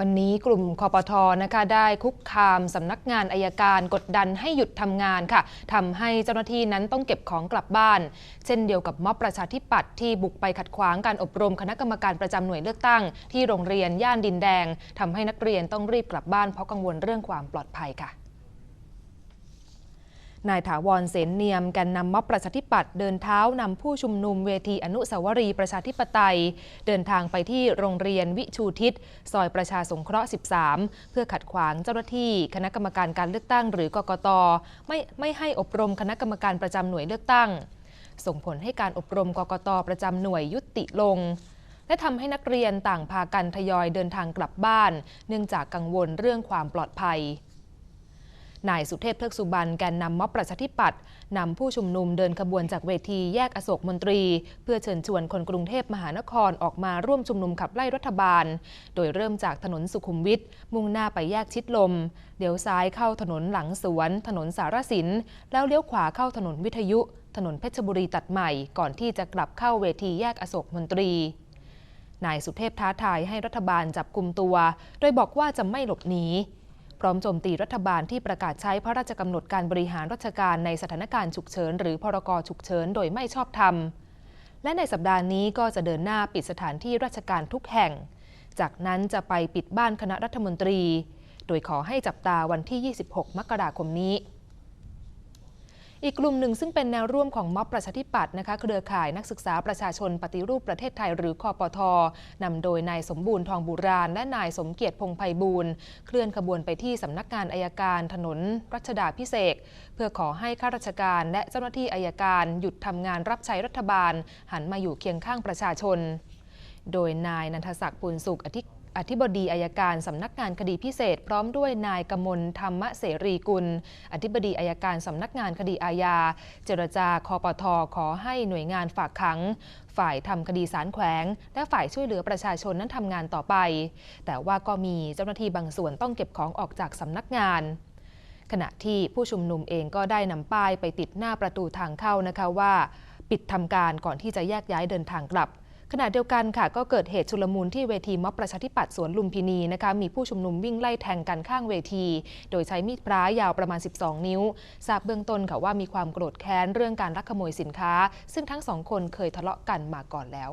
วันนี้กลุ่มคอปทนะคะได้คุกคามสำนักงานอายการกดดันให้หยุดทำงานค่ะทำให้เจ้าหน้าที่นั้นต้องเก็บของกลับบ้าน เช่นเดียวกับม็อบประชาธิปัตย์ที่บุกไปขัดขวางการอบรมคณะกรรมการประจำหน่วยเลือกตั้ง ที่โรงเรียนย่านดินแดงทำให้นักเรียนต้องรีบกลับบ้านเพราะกังวลเรื่องความปลอดภัยค่ะ นายถาวรเสนเนียมแกนนำม็อบประชาธิปัตย์เดินเท้านำผู้ชุมนุมเวทีอนุสาวรีย์ประชาธิปไตย เดินทางไปที่โรงเรียนวิชูทิศซอยประชาสงเคราะห์ 13 เพื่อขัดขวางเจ้าหน้าที่ คณะกรรมการการเลือกตั้งหรือกกตไม่ไม่ให้อบรมคณะกรรมการประจำหน่วยเลือกตั้ง ส่งผลให้การอบรมกกตประจำหน่วยยุติลงและทำให้นักเรียนต่างพากันทยอยเดินทางกลับบ้าน เนื่องจากกังวลเรื่องความปลอดภัย นายสุเทพเทือกสุบรรณแกนนำม็อบประชาธิปัตย์นำผู้ชุมนุมเดินขบวนจากเวทีแยกอโศกมนตรี เพื่อเชิญชวนคนกรุงเทพมหานครออกมาร่วมชุมนุมขับไล่รัฐบาล โดยเริ่มจากถนนสุขุมวิทมุ่งหน้าไปแยกชิดลมเลี้ยวซ้ายเข้าถนนหลังสวน ถนนสารสิน แล้วเลี้ยวขวาเข้าถนนวิทยุ ถนนเพชรบุรีตัดใหม่ ก่อนที่จะกลับเข้าเวทีแยกอโศกมนตรีนายสุเทพท้าทายให้รัฐบาลจับกลุ่มตัว โดยบอกว่าจะไม่หลบหนี พร้อมโจมตีรัฐบาลที่ประกาศใช้พระราชกำหนดการบริหารราชการในสถานการณ์ฉุกเฉินหรือพรกฉุกเฉินโดยไม่ชอบธรรม และในสัปดาห์นี้ก็จะเดินหน้าปิดสถานที่ราชการทุกแห่ง จากนั้นจะไปปิดบ้านคณะรัฐมนตรี โดยขอให้จับตาวันที่ 26 มกราคมนี้ อีกกลุ่มหนึ่งซึ่งเป็นแนวร่วมของม็อบประชาธิปัตย์นะคะเครือข่ายนักศึกษาประชาชนปฏิรูปประเทศไทยหรือคอปทนำโดยนายสมบูรณ์ทองบุราณและนายสมเกียรติพงไพบูลย์เคลื่อนขบวนไปที่สำนักงานอายการถนนรัชดาพิเศษเพื่อขอให้ข้าราชการและเจ้าหน้าที่อายการหยุดทำงานรับใช้รัฐบาล หันมาอยู่เคียงข้างประชาชน โดยนายนันทศักดิ์ปุณสุขอธิ อธิบดีอายการสำนักงานคดีพิเศษ พร้อมด้วยนายกมลธรรมเสรีกุล อธิบดีอายการสำนักงานคดีอาญา เจรจาคอปทขอให้หน่วยงานฝากขัง ฝ่ายทำคดีสารแขวง และฝ่ายช่วยเหลือประชาชนนั้นทำงานต่อไป แต่ว่าก็มีเจ้าหน้าที่บางส่วนต้องเก็บของออกจากสำนักงานขณะที่ผู้ชุมนุมเองก็ได้นำป้ายไปติดหน้าประตูทางเข้านะคะว่า ปิดทำการก่อนที่จะแยกย้ายเดินทางกลับ ขณะเดียวกันค่ะก็เกิดเหตุชุลมุนที่เวทีม็อบประชาธิปัตย์สวนลุมพินีนะคะมีผู้ชุมนุมวิ่งไล่แทงกันข้างเวที โดยใช้มีดพระยาวประมาณ 12 นิ้ว ทราบเบื้องต้นค่ะว่ามีความโกรธแค้นเรื่องการลักขโมยสินค้า ซึ่งทั้งสองคนเคยทะเลาะกันมาก่อนแล้ว